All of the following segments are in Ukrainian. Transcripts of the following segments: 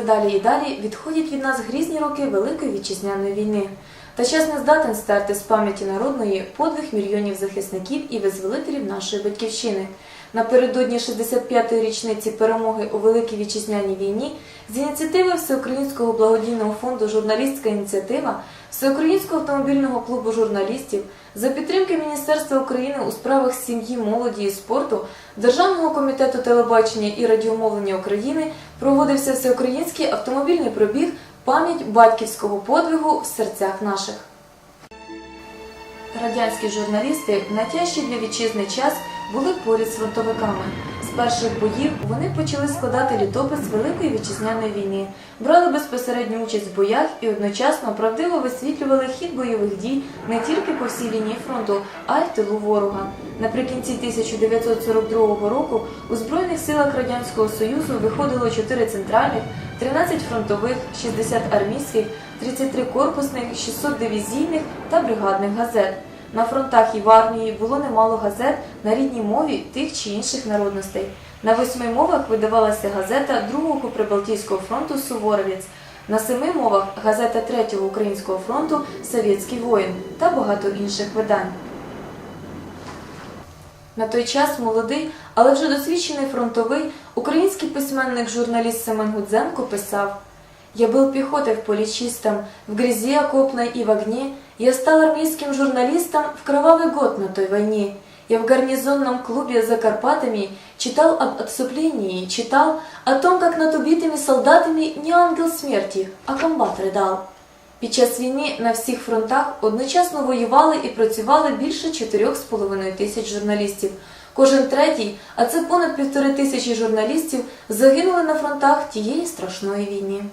Все далі і далі відходять від нас грізні роки Великої вітчизняної війни. Та час не здатен стерти з пам'яті народної подвиг мільйонів захисників і визволителів нашої батьківщини. Напередодні 65-ї річниці перемоги у Великій вітчизняній війні з ініціативи Всеукраїнського благодійного фонду Журналістська ініціатива Всеукраїнського автомобільного клубу журналістів за підтримки Міністерства України у справах сім'ї, молоді і спорту Державного комітету телебачення і радіомовлення України проводився всеукраїнський автомобільний пробіг пам'ять батьківського подвигу в серцях наших. Радянські журналісти в найтяжчий для вітчизни час були поряд з фронтовиками. З перших боїв вони почали складати літопис Великої вітчизняної війни, брали безпосередню участь в боях і одночасно правдиво висвітлювали хід бойових дій не тільки по всій лінії фронту, а й в тилу ворога. Наприкінці 1942 року у Збройних силах Радянського Союзу виходило 4 центральних, 13 фронтових, 60 армійських, 33 корпусних, 600 дивізійних та бригадних газет. На фронтах і в армії було немало газет на рідній мові тих чи інших народностей. На восьми мовах видавалася газета Другого Прибалтійського фронту Суворовець, на семи мовах газета Третього Українського фронту Совєтський воїн та багато інших видань. На той час молодий, але вже досвідчений фронтовий український письменник-журналіст Семен Гудзенко писав «Я был пехотой в поле чистом, в грязи окопной и в огне. Я стал армейским журналистом в кровавый год на той войне. Я в гарнизонном клубе за Карпатами читал об отступлении, читал о том, как над убитыми солдатами не ангел смерти, а комбат ридал. Під час війни на всіх фронтах одночасно воювали і працювали більше 4,5 тисяч журналістів. Кожен третій, а це понад півтори тисячі журналістів, загинули на фронтах тієї страшної війни.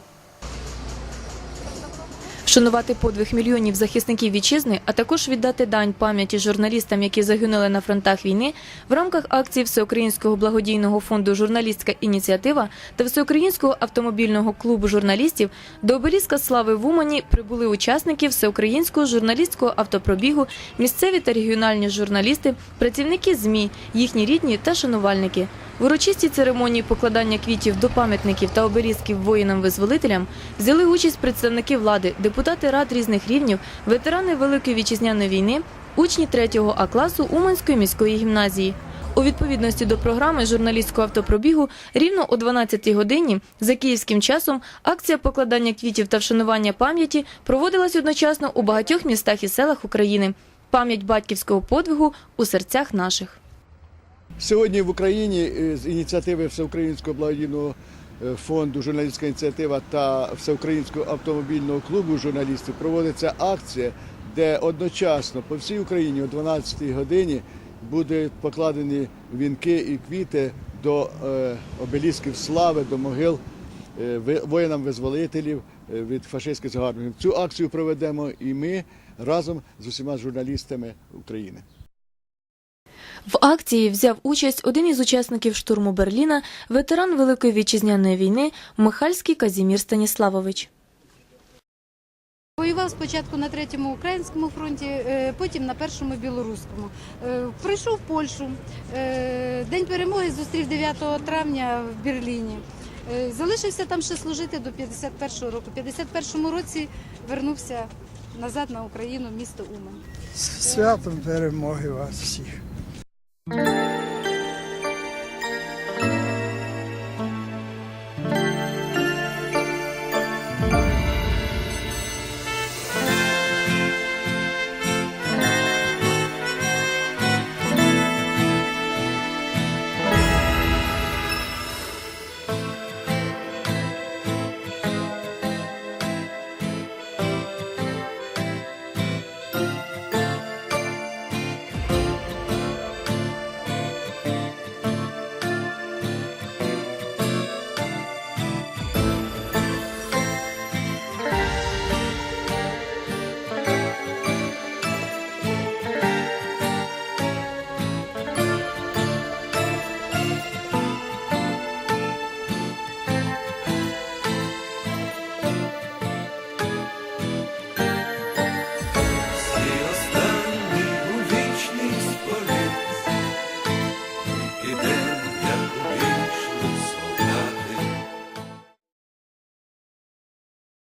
Вшанувати подвиг мільйонів захисників вітчизни, а також віддати дань пам'яті журналістам, які загинули на фронтах війни, в рамках акції Всеукраїнського благодійного фонду Журналістська ініціатива та Всеукраїнського автомобільного клубу журналістів до обеліска слави в Умані прибули учасники Всеукраїнського журналістського автопробігу, місцеві та регіональні журналісти, працівники ЗМІ, їхні рідні та шанувальники. В урочистій церемонії покладання квітів до пам'ятників та обелісків воїнам-визволителям взяли участь представники влади, депутати рад різних рівнів, ветерани Великої вітчизняної війни, учні 3 А класу Уманської міської гімназії. У відповідності до програми журналістського автопробігу рівно о 12-й годині за київським часом акція покладання квітів та вшанування пам'яті проводилась одночасно у багатьох містах і селах України. Пам'ять батьківського подвигу у серцях наших. Сьогодні в Україні е, з ініціативи Всеукраїнського благодійного е, фонду журналістська ініціатива та Всеукраїнського автомобільного клубу журналістів проводиться акція, де одночасно по всій Україні о 12-й годині будуть покладені вінки і квіти до е, обелісків слави, до могил ви- воїнам-визволителів від фашистських загарбників. Цю акцію проведемо і ми разом з усіма журналістами України. В акції взяв участь один із учасників штурму Берліна, ветеран Великої вітчизняної війни Михальський Казімір Станіславович. Воював спочатку на третьому українському фронті, е, потім на першому білоруському. Е, Прийшов в Польщу. Е, День перемоги зустрів 9 травня в Берліні. Залишився там ще служити до 51-го року. У 51-му році вернувся назад на Україну, місто Умань. З святом перемоги вас всіх. Mm-hmm.